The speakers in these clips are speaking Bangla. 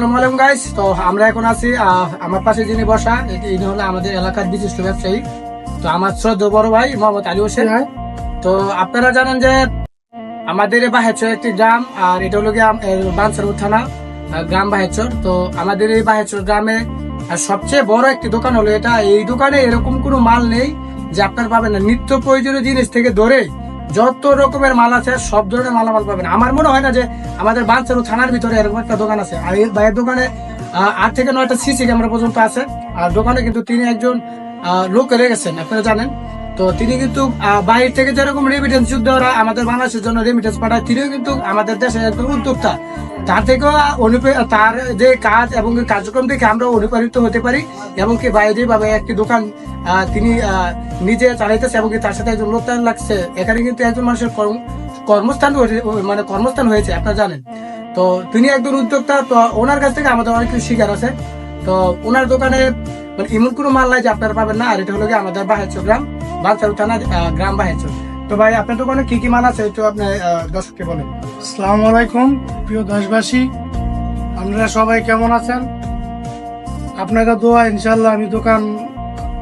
আসসালামু আলাইকুম গাইস তো আমরা এখন আছি আমার পাশে যিনি বসা ইনি হলো আমাদের এলাকার বিশিষ্ট ব্যবসায়ী। তো আমার শ্রদ্ধ বড় ভাই মোহাম্মদ আলী হোসেন। তো আপনারা জানেন যে আমাদের বাহেচর একটি গ্রাম আর এটা হলো বানসারপুর থানা গ্রাম বাহেচর। তো আমাদের এই বাহেচর গ্রামে সবচেয়ে বড় একটি দোকান হলো এটা। এই দোকানে এরকম কোনো মাল নেই যে আপনার পাবেন না। নিত্য প্রয়োজনীয় জিনিস থেকে ধরে যত রকমের মাল আছে, সব ধরনের মালামাল পাবেন। আমার মনে হয় না যে আমাদের বাঞ্চারু থানার ভিতরে এরকম একটা দোকান আছে। আর এর বাইরের দোকানে আট থেকে নয়টা সিসি ক্যামেরা পর্যন্ত আছে। আর দোকানে কিন্তু তিনি একজন লোক রেখেছেন, আপনারা জানেন। তো তিনি কিন্তু বাইরে থেকে যেরকম রেমিটেন্স যুদ্ধ ওরা আমাদের বাংলাদেশের জন্য রেমিটেন্স পাঠায়, তিনিও কিন্তু আমাদের দেশে একজন উদ্যোক্তা। তার থেকেও অনুপ্রে- তার যে কাজ এবং কার্যক্রম থেকে আমরা অনুপ্রাণিত হতে পারি, এবং কি বাইরে ভাবে একটি দোকান তিনি নিজে চালাইতেছে এবং তার সাথে একজন লোক লাগছে। এখানে কিন্তু একজন মানুষের কর্ম- কর্মস্থান মানে কর্মস্থান হয়েছে, আপনারা জানেন। তো তিনি একজন উদ্যোক্তা, তো ওনার কাছ থেকে আমাদের অনেক কিছু শিকার আছে। তো ওনার দোকানে মানে এমন কোনো মাল নাই যে আপনারা পাবেন না, আর এটা হলো গিয়ে আমাদের বাহেশ্বর গ্রাম বালচারু থানা গ্রাম বাহেশ্বর তো ভাই, আপনার দোকানে কি কি মাল আছে একটু আপনি দর্শককে বলেন। আসসালামু আলাইকুম, প্রিয় দেশবাসী। আপনারা সবাই কেমন আছেন? আপনাকে দোয়া ইনশাল্লাহ আমি দোকান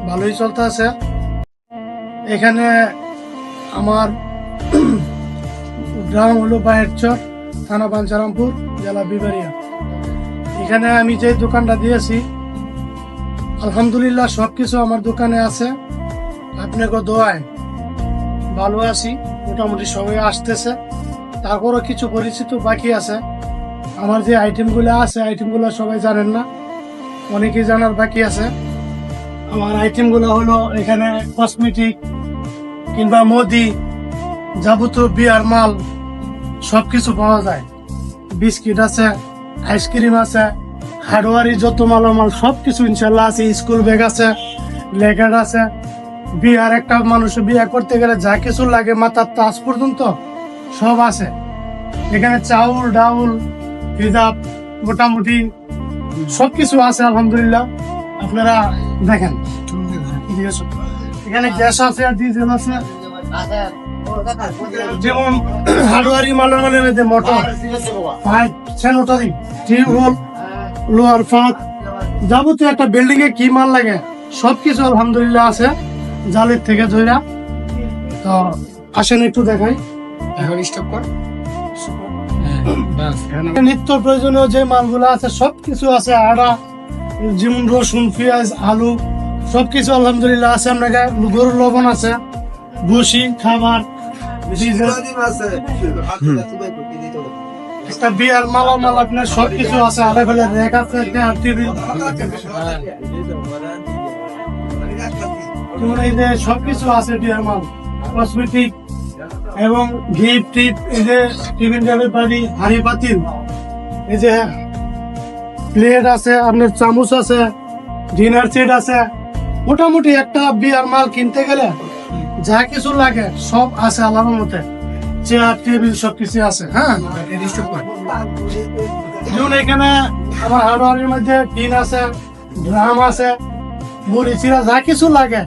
ভালোই চলতে আছে এখানে আমার গ্রাম হলো বাহেরচর থানা পাঞ্চারামপুর জেলা বিবারিয়া। এখানে আমি যে দোকানটা দিয়েছি, আলহামদুলিল্লাহ সবকিছু আমার দোকানে আছে। আপনাকে দোয়ায় ভালো আছি, মোটামুটি সবাই আসতেছে। তারপরও কিছু পরিচিত বাকি আছে। আমার যে আইটেমগুলো আছে আইটেমগুলো সবাই জানেন না। অনেকেই জানার বাকি আছে। আমার আইটেমগুলো হলো এখানে কসমেটিক কিংবা মোদি, যাবতীয় বিয়ার মাল সব কিছু পাওয়া যায়। বিস্কিট আছে, আইসক্রিম আছে, হার্ডওয়ারি যত মালামাল সব কিছু ইনশাল্লাহ আছে। স্কুল ব্যাগ আছে লেগার আছে বিয়ার একটা মানুষ বিয়ে করতে গেলে যা কিছু লাগে মাথার তাজ পর্যন্ত সব আছে। এখানে চাউল, ডাউল হিজাব মোটামুটি সব কিছু আছে, আলহামদুলিল্লাহ। আপনারা দেখেন। এখানে গ্যাস আছে আর ডিজেল আছে। যেমন হার্ডওয়ারি মালের মানে যে মোটর, পাইপ, স্যানিটারি, টিউবওয়েল, লোহার ফাঁক, যাবতীয় একটা বিল্ডিং এ কি মাল লাগে, সবকিছু আলহামদুলিল্লাহ আছে। জালের থেকে ধইরা। তো আসেন একটু দেখাই। এখন স্টপ কর। হ্যাঁ, বাস, এখানে নিত্য প্রয়োজনীয় যে মালগুলো আছে সবকিছু আছে আড়া যেমন রসুন পেঁয়াজ আলু সবকিছু আলহামদুলিল্লাহ আছে আপনার গরুর লবণ আছে ভুসি খাবার একটা বিয়ার মালামাল আপনার সবকিছু আছে আলাদা রেক আছে একটা টেবিল সবকিছু আছে বিয়ার মাল কসমেটিক এবং গিফট টিপ এই যে টিফিন টেবিল পানি, হাড়ি পাতিল এই যে প্লেট আছে, আপনার চামচ আছে ডিনার সেট আছে, মোটামুটি একটা বিয়ার মাল কিনতে গেলে যা কিছু লাগে সব আছে আল্লাহর মতে চেয়ার টেবিল সব কিছু আছে হ্যাঁ? যেমন এখানে আমার হার্ডওয়ারের মধ্যে টিন আছে ড্রাম আছে, মুড়ি, চিরা যা কিছু লাগে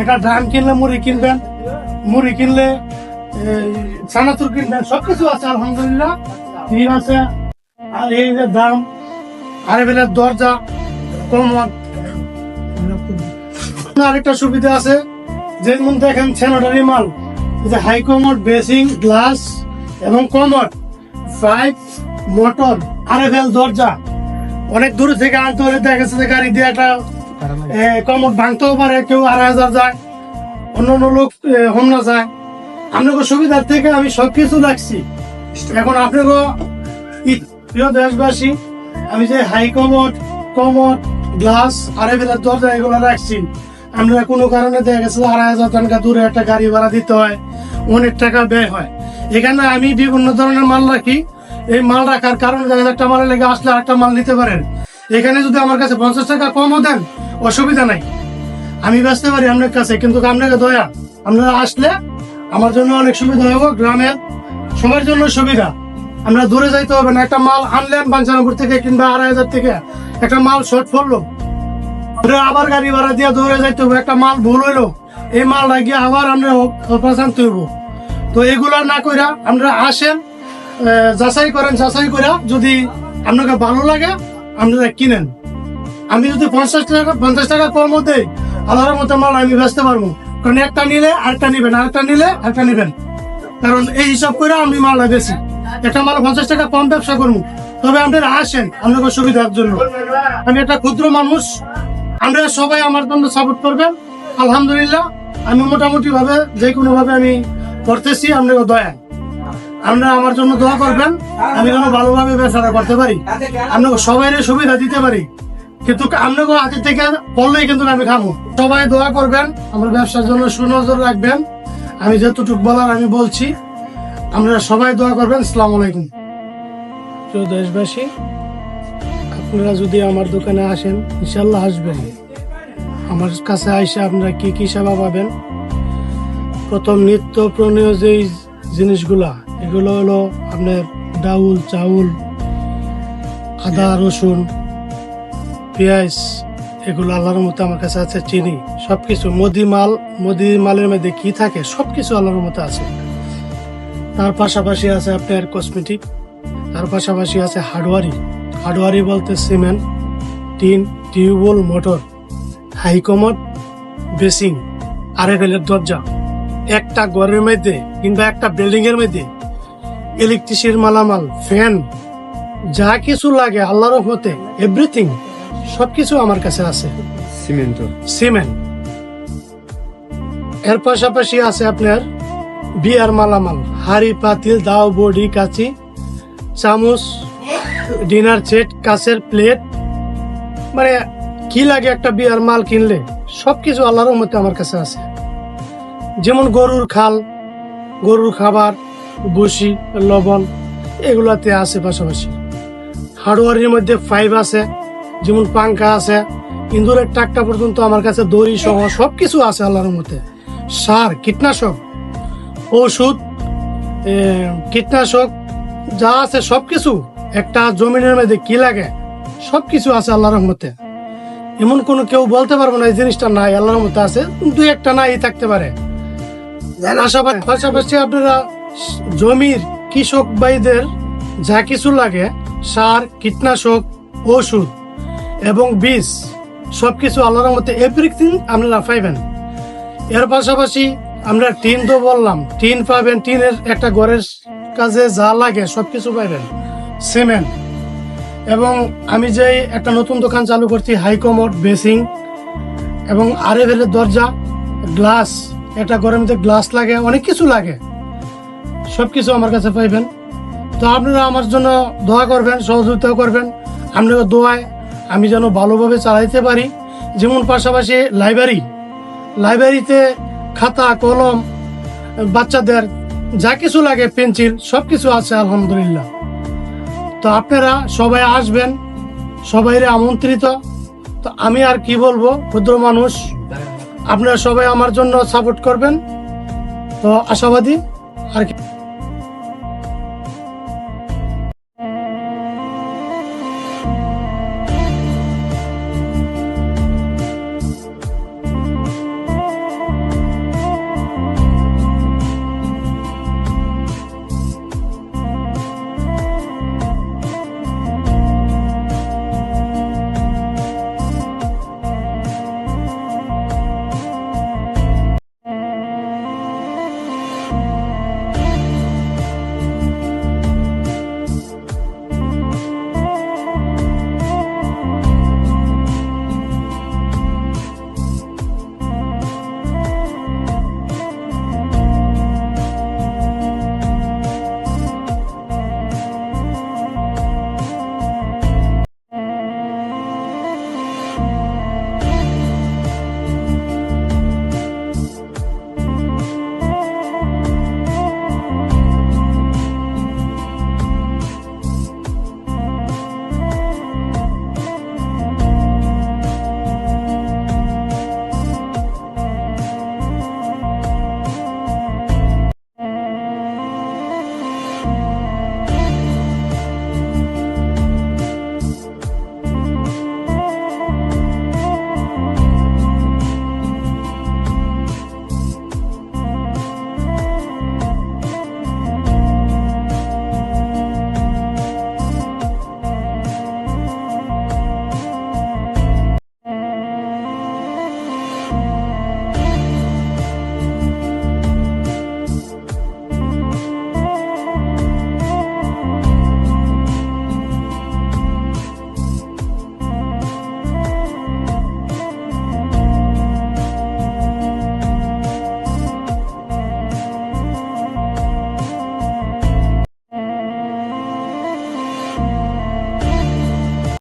একটা ধান কিনলে মুড়ি কিনবেন মুড়ি কিনলে এই, চানাচুর কিনবেন সবকিছু আছে আলহামদুলিল্লাহ টিন আছে। আর এই যে ড্রাম আর এবেলে দরজা কম আরেকটা সুবিধা আছে যেমন দেখেন স্যানিটারি মাল যে হাই কমোড বেসিং গ্লাস এবং কমোড পাইপ মোটর আরএফএল দরজা। অনেক দূর থেকে আনতে হলে দেখা গেছে গাড়ি দিয়ে একটা কমোড ভাঙতেও পারে, কেউ আড়াই হাজার যায়, অন্য অন্য লোক হোমনা যায়। আপনাকে সুবিধার থেকে আমি সবকিছু রাখছি। এখন আপনাকে প্রিয় দেশবাসী, আমি যে high commode commode, glass RFL দরজা এগুলো রাখছি। আমরা কোনো কারণে দেখা গেছে আড়াই হাজার টাকা দূরে একটা গাড়ি ভাড়া দিতে হয়, অনেক টাকা ব্যয় হয়। এখানে আমি বিভিন্ন ধরনের মাল রাখি। এই মাল রাখার কারণে দেখেন একটা মালের লেগে আসলে আরেকটা মাল নিতে পারেন। এখানে যদি আমার কাছে পঞ্চাশ টাকা কমও দেন অসুবিধা নাই। আমি বেচতে পারি আপনার কাছে, কিন্তু আপনাকে দয়া, আপনারা আসলে আমার জন্য অনেক সুবিধা হবে গ্রামের সবার জন্য সুবিধা। আমরা দূরে যাইতে হবে না, একটা মাল আনলেন পাঞ্চানপুর থেকে কিংবা আড়াই হাজার থেকে, একটা মাল শর্ট পড়ল। আবার গাড়ি ভাড়া দিয়ে দৌড়ে যাইতে হবে, একটা মাল ভুল হইল, এই মাল লাগিয়ে আবার আমরা অপারেশন তৈব তো এগুলা না কইরা আমরা আসেন যাচাই করেন, যাচাই কইরা যদি আপনাকে ভালো লাগে, আপনারা কিনেন। আমি যদি পঞ্চাশ টাকা পঞ্চাশ টাকা কম মধ্যে আল্লাহর মতো মাল আমি বেচতে পারব। কারণ একটা নিলে আরেকটা নিবেন, আরেকটা নিলে আরেকটা নিবেন। কারণ এই হিসাব করে আমি মাল বেশি একটা মাল পঞ্চাশ টাকা কম ব্যবসা করব। তবে আপনারা আসেন, আপনাদের সুবিধার জন্য। আমি একটা ক্ষুদ্র মানুষ, আপনারা সবাই আমার জন্য সাপোর্ট করবেন। আলহামদুলিল্লাহ, আমি মোটামুটি ভাবে যে কোনো ভাবে আমি করতেছি আপনাকে দয়া আপনারা আমার জন্য দোয়া করবেন, আমি যেন ভালোভাবে ব্যবসাটা করতে পারি। আপনাকে সবাই সুবিধা দিতে পারি। কিন্তু আপনাকে হাতে থেকে বললেই কিন্তু আমি খাব সবাই দোয়া করবেন, আমার ব্যবসার জন্য সুনজর রাখবেন। আমি যতটুকু বলার আমি বলছি আপনারা সবাই দোয়া করবেন। সালাম আলাইকুম। প্রিয় দেশবাসী, আপনারা যদি আমার দোকানে আসেন, ইনশাল্লাহ আসবেন। আমার কাছে আইসে আপনারা কি কি সেবা পাবেন? প্রথম নিত্য প্রণীয় যেই জিনিসগুলা, এগুলো হলো আপনার ডাউল, চাউল, আদা, রসুন পেঁয়াজ, এগুলো আল্লাহর মতো আমার কাছে আছে, চিনি, সবকিছু। মোদি মাল, মোদি মালের মধ্যে কি থাকে, সবকিছু আল্লাহর মতো আছে। তার পাশাপাশি আছে আপনার কসমেটিক তার পাশাপাশি আছে হার্ডওয়ারি। হার্ডওয়ারি বলতে cement, tin, tube well, motor high commode basin আরএফএলের দরজা। একটা ঘরের মধ্যে কিংবা একটা বিল্ডিং এর মধ্যে ইলেকট্রিসিটির মালামাল ফ্যান যা কিছু লাগে আল্লাহর রহমতে এভরিথিং সবকিছু আমার কাছে আছে। সিমেন্ট। সিমেন্ট। এর পাশাপাশি আছে আপনার বিয়ার মালামাল। হাড়ি পাতিল দাও বডি কাচি চামচ ডিনার সেট কাছের প্লেট। মানে কি লাগে একটা বিয়ার মাল কিনলে? সবকিছু আল্লাহর মধ্যে আমার কাছে আছে। যেমন গরুর খাল গরুর খাবার বসি লবণ এগুলাতে আছে পাশাপাশি। হার্ডওয়ারের মধ্যে ফাইভ আছে। যেমন পাঙ্খা আছে ইন্দুরের টাকটা পর্যন্ত আমার কাছে দড়ি সহ সবকিছু আছে আল্লাহর মধ্যে সার, কীটনাশক ওষুধ কীটনাশক, যা আছে সবকিছু, একটা জমিনের মধ্যে কি লাগে, সবকিছু আছে আল্লাহর রহমতে। এমন কোনো কেউ বলতে পারব না, এই জিনিসটা নাই, আল্লাহর মধ্যে আছে। দু একটা নাই থাকতে পারে। পাশাপাশি আপনারা জমির কৃষক ভাইদের যা কিছু লাগে, সার, কীটনাশক ওষুধ এবং বীজ, সবকিছু আল্লাহর মধ্যে এভরিথিং আপনারা পাইবেন। এর পাশাপাশি আমরা টিন তো বললাম, টিন পাবেন, টিনের একটা ঘরের কাজে যা লাগে সবকিছু পাইবেন সিমেন্ট এবং আমি যে একটা নতুন দোকান চালু করছি, হাইকমোড, বেসিং এবং আরে আরেভেলের দরজা, গ্লাস, একটা ঘরের মধ্যে গ্লাস লাগে, অনেক কিছু লাগে। সব কিছু আমার কাছে পাইবেন। তো আপনারা আমার জন্য দোয়া করবেন সহযোগিতা করবেন আপনাকে দোয়ায় আমি যেন ভালোভাবে চালাইতে পারি। যেমন পাশাপাশি লাইব্রেরি লাইব্রেরিতে খাতা, কলম, বাচ্চাদের যা কিছু লাগে পেন্সিল সব কিছু আছে, আলহামদুলিল্লাহ। তো আপনারা সবাই আসবেন সবাইরে আমন্ত্রিত। তো আমি আর কি বলব, ক্ষুদ্র মানুষ, আপনারা সবাই আমার জন্য সাপোর্ট করবেন। তো আশাবাদী।